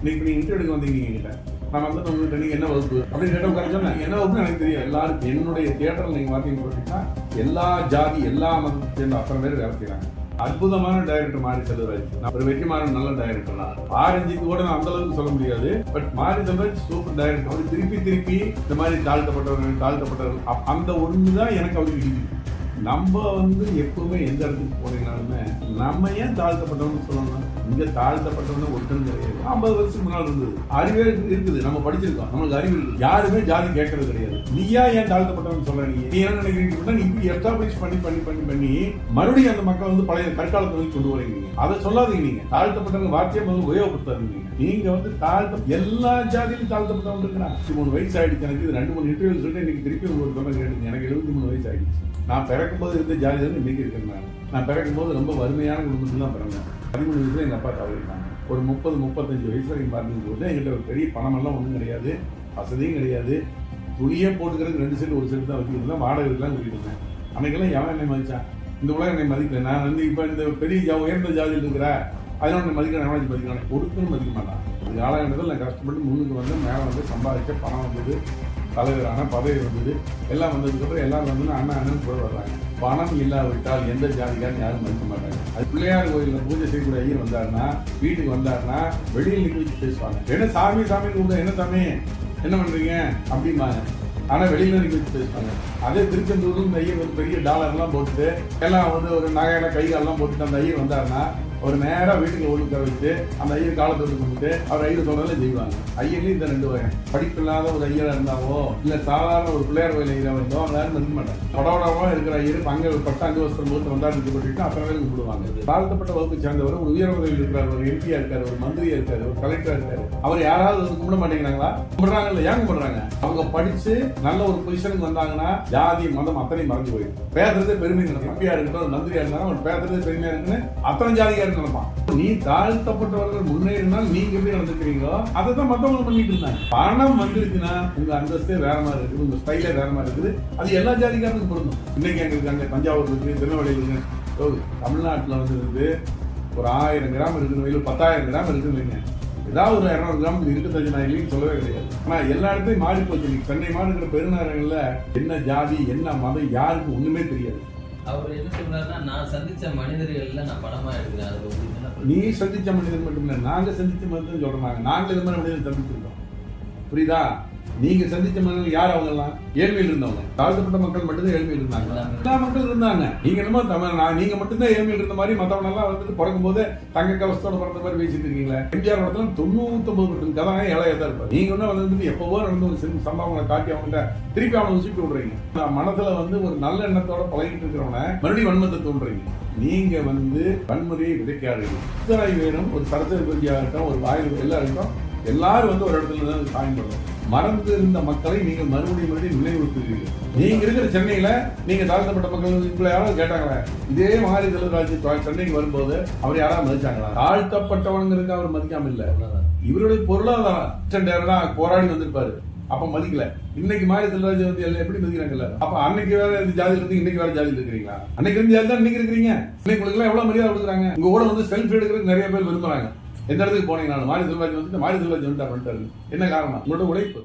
இன்னைக்கு நீங்க இன்டர்வியூ வந்தீங்க நான் வந்து உங்ககிட்ட நீங்க என்ன வகுப்பு? அப்படின்னு கேட்ட உட்கார சொன்னேன். என்ன வகுப்பு எனக்கு தெரியும் எல்லாரும் என்னுடைய தியேட்டர்ல நீங்க பார்த்தீங்கன்னு பார்த்தீங்கன்னா எல்லா ஜாதி எல்லா மதத்தை சேர்ந்த அத்தனை பேர் வேலை செய்யறாங்க அற்புதமான டைரக்டர் மாரி செல்வராஜ். நான் ஒரு வெற்றிமான நல்ல டைரக்டர் தான் ஆரஞ்சுக்கு கூட நான் அந்த அளவுக்கு சொல்ல முடியாது. பட் மாரி செல்வராஜ் சூப்பர் டைரக்டர் அவர் திருப்பி திருப்பி இந்த மாதிரி தாழ்த்தப்பட்டவர்கள் தாழ்த்தப்பட்டவர்கள். அந்த ஒன்று தான் எனக்கு அவருக்கு நம்ம வந்து எப்பவுமே எந்த இடத்துக்கு போனீங்கனாலுமே நம்ம ஏன் தாழ்த்தப்பட்டவங்க சொல்லணும் இங்க தாழ்த்தப்பட்டவங்க ஒருத்தரும் கிடையாது. ஐம்பது வருஷத்துக்கு முன்னால் இருந்தது. அறிவே இருக்குது. நம்ம படிச்சிருக்கோம். நம்மளுக்கு அறிவு இருக்குது. யாருமே ஜாதி கேட்கறது கிடையாது. நீயா ஏன் தாழ்த்தப்பட்டவன்னு சொல்ற நீ? என்ன நினைக்கிறீங்கன்னா நீ இப்படி எஸ்டாப்ளிஷ் பண்ணி பண்ணி பண்ணி பண்ணி மறுபடியும் அந்த மக்கள் வந்து பழைய கற்காலத்தை வந்து கொண்டு வரீங்க அதை சொல்லாதீங்க நீங்க. தாழ்த்தப்பட்டவங்க வார்த்தையை வந்து உபயோகப்படுத்தாதீங்க நீங்க. வந்து தாழ்த்த எல்லா ஜாதியிலும் தாழ்த்தப்பட்டவங்க இருக்கிறாங்க. மூணு வயசு ஆயிடுச்சு எனக்கு. இது ரெண்டு மூணு இன்டர்வியூ சொல்லிட்டு இன்னைக்கு திருப்பி உங்களுக்கு சொல்ல கேட்டுங்க. சேஞ்ச் ஆகிடுச்சு நான் பிறக்கும்போது இருந்த ஜாதி தான் இன்னைக்கு இருக்கேன் நான் நான் பிறக்கும்போது ரொம்ப வறுமையான குடும்பத்தில் தான் பிறந்தேன். பதிமூணு வயசுல எங்கள் அப்பா தவறிட்டாங்க. ஒரு முப்பது முப்பத்தஞ்சு வயசு வரைக்கும் பார்த்துக்கும்போது எங்கிட்ட ஒரு பெரிய பணமெல்லாம் ஒன்றும் கிடையாது. வசதியும் கிடையாது. துணியே போட்டுக்கிறதுக்கு ரெண்டு செட்டு ஒரு செட்டு தான் வச்சுக்கிட்டு தான் வாடகை தான் வச்சுக்கிட்டு இருந்தேன். எவன் என்னை மதிச்சான் இந்த உலகம் என்னை மதிக்கல. நான் வந்து இப்போ இந்த பெரிய ஜா- உயர்ந்த ஜாதியில் இருக்கிற அதனால என்னை மதிக்கிறேன் எவனாச்சும் மதிக்கிறானே. ஒருத்தரும் மதிக்க மாட்டான். அது காலகட்டத்தில் நான் கஷ்டப்பட்டு முன்னுக்கு வந்து மேலே வந்து சம்பாதிச்ச பணம் வந்தது. தலைவரான பதவி வந்தது. எல்லாம் வந்ததுக்கப்புறம் எல்லாரும் வந்து அண்ணா அண்ணன் கூட வர்றாங்க. பணம் இல்லாவிட்டால் எந்த ஜாதிக்காரன் யாரும் மறுக்க மாட்டாங்க. அது பிள்ளையார் கோயிலில் பூஜை செய்யக்கூடிய ஐயர் வந்தாருன்னா வீட்டுக்கு வந்தாருன்னா வெளியில் நிற்க வச்சு பேசுவாங்க. என்ன சாமி சாமி கூட என்ன சாமி? என்ன பண்ணுறீங்க அப்படிம்பாங்க. ஆனால் வெளியில் நிக்க வச்சு பேசுவாங்க. அதே திருச்செந்தூர்ல இந்த ஐயர் வந்து பெரிய டாலர்லாம் போட்டுட்டு எல்லாம் வந்து ஒரு நகையில கை காலெல்லாம் போட்டுட்டு அந்த ஐயர் வந்தாருன்னா ஒரு நேராக வீட்டுக்கு ஓடி வச்சு அந்த ஐயர் காலத்தை வந்து கும்பிட்டு அவர் ஐயர் சொல்றதுல செய்வாங்க. ஐயர்லையும் இந்த ரெண்டு வகை. படிப்பில்லாத ஒரு ஐயராக இருந்தாவோ இல்லை சாதாரண ஒரு பிள்ளையார் கோயில் ஐயராக இருந்தோ அவங்க யாரும் மதிக்க மாட்டாங்க. படவடமா இருக்கிற ஐயர் அங்கே ஒரு அஞ்சு வருஷம் போட்டு வந்தாட்டு போட்டுட்டு அத்தனை கூப்பிடுவாங்க. கும்பிடுவாங்க தாழ்த்தப்பட்ட வகுப்பு சேர்ந்தவர் ஒரு உயர் பதவியில் இருக்கிறார் ஒரு எம்பியா இருக்காரு ஒரு மந்திரியா இருக்காரு ஒரு கலெக்டரா இருக்காரு. அவர் யாராவது வந்து கும்பிட மாட்டேங்கிறாங்களா? கும்பிடுறாங்க இல்லை ஏன் கும்பிடுறாங்க? அவங்க படிச்சு நல்ல ஒரு பொசிஷனுக்கு வந்தாங்கன்னா ஜாதி மதம் அத்தனை மறந்து போயிடும். பேசுறதே பெருமை நினைப்பான் எம்பியா இருக்கட்டும் ஒரு மந்திரியா இருந்தாலும் அவர் பேசுறதே பெருமையா இருக்குன்னு அத்தனை ஜாதிக்காரன் நினைப்பான் நீ தாழ்த்தப்பட்டவர்கள் முன்னேறினால் நீங்க எப்படி நடந்துக்கிறீங்களோ அதை தான் மத்தவங்க பண்ணிட்டு இருந்தாங்க. பணம் வந்துருச்சுன்னா உங்க அந்தஸ்தே வேற மாதிரி இருக்குது உங்க ஸ்டைலே வேற மாதிரி இருக்குது. அது எல்லா ஜாதிக்காரனுக்கும் பொருந்தும். இன்னைக்கு எங்க இருக்காங்க தஞ்சாவூர் இருக்கு திருநெல்வேலி இருக்கு தமிழ்நாட்டில் தமிழ்நாட்டுல வந்து இருந்து ஒரு ஆயிரம் கிராம் இருக்குன்னு வயலு பத்தாயிரம் கிராம் இருக்குன்னு வைங்க. ஏதாவது ஒரு இரநூறு கிராம் இருக்கத்தஞ்சு நான் இல்லைன்னு சொல்லவே கிடையாது. ஆனா எல்லா இடத்தையும் மாறி போச்சு. சென்னை மாறி இருக்கிற பெருநகரங்கள்ல என்ன ஜாதி என்ன மதம் யாருக்கும் ஒண்ணுமே தெரியாது. அவர் என்ன சொல்றாருன்னா நான் சந்திச்ச மனிதர்கள்ல நான் படமா எடுக்கிறேன். அது என்ன நீ சந்திச்ச மனிதர் மட்டும் இல்ல நாங்க சந்திச்ச மனிதன் சொல்றாங்க நாங்க. இது மாதிரி மனிதன் சந்திச்சிருக்கோம். புரியுதா? நீங்க சந்திச்ச மனிதர்கள் யார் அவங்க எல்லாம் ஏழ்மையில் இருந்தவங்க. தாழ்த்தப்பட்ட மக்கள் மட்டும்தான் ஏழ்மையில் இருந்தாங்க. எல்லா மக்கள் இருந்தாங்க. நீங்க என்னமோ தமிழ் நான் நீங்க மட்டும்தான் ஏழ்மையில் இருந்த மாதிரி மத்தவங்க எல்லாம் வந்துட்டு பிறக்கும் போது தங்க கவசத்தோட பிறந்த மாதிரி பேசிட்டு இருக்கீங்களே? எம்ஜிஆர் படத்துல தொண்ணூத்தொன்பது பர்சன்ட் கதை ஏழையா தான் இருப்பாரு? நீங்க ஒன்னும் வந்துட்டு எப்பவோ நடந்த ஒரு சம்பவங்களை காட்டி அவங்கள்ட்ட திருப்பி அவனை உசிட்டு விடுறீங்க. மனசுல வந்து ஒரு நல்ல எண்ணத்தோட பழகிட்டு இருக்கிறவன மறுபடியும் வன்மத்தை தோன்றீங்க நீங்க வந்து வன்முறையை விதைக்காதீங்க. இத்தனை வேணும் ஒரு சரஸ்வதி பூஜையா இருக்கட்டும் ஒரு வாயில் எல்லாம் இருக்கட்டும் எல்லாரும் வந்து ஒரு இடத்துல தான் சாயம் மறந்து இருந்த மக்களை நீங்கள் மறுபடியும் மறுபடியும் நினைவுறுத்துகிறீர்கள் நீங்க இருக்கிற சென்னையில நீங்க தாழ்த்தப்பட்ட மக்கள் இப்ப யாராவது கேட்டாங்களே? இதே மாதிரி செல்வராஜ் சென்னைக்கு வரும்போது அவர் யாராவது மதிச்சாங்களா? தாழ்த்தப்பட்டவனுங்கிறதுக்கு அவர் மதிக்காம இல்ல. இவருடைய பொருளாதாரம் போராடி வந்திருப்பாரு. அப்ப மதிக்கல. இன்னைக்கு மாதிரி செல்வராஜ் வந்து எல்லாம் எப்படி மதிக்கிறாங்கல்ல? அப்ப அன்னைக்கு வேற இந்த ஜாதி இருந்து இன்னைக்கு வேற ஜாதி இருக்கிறீங்களா? அன்னைக்கு இருந்து ஜாதி தான் இன்னைக்கு இருக்கிறீங்க? இன்னைக்கு உங்களுக்கு எல்லாம் எவ்வளவு மரியாதை கொடுக்குறாங்க? உங்க கூட வந்து செல்ஃபி எடுக்கிறது நிறைய பேர் விரும்புறாங்க. எந்த இடத்துக்கு போனீங்கனாலும் மாரி செல்வராஜ் வந்துட்டு மாரி செல்வராஜ் வந்துட்டார் வந்துட்டாரு என்ன காரணம்? உங்களோட உழைப்பு.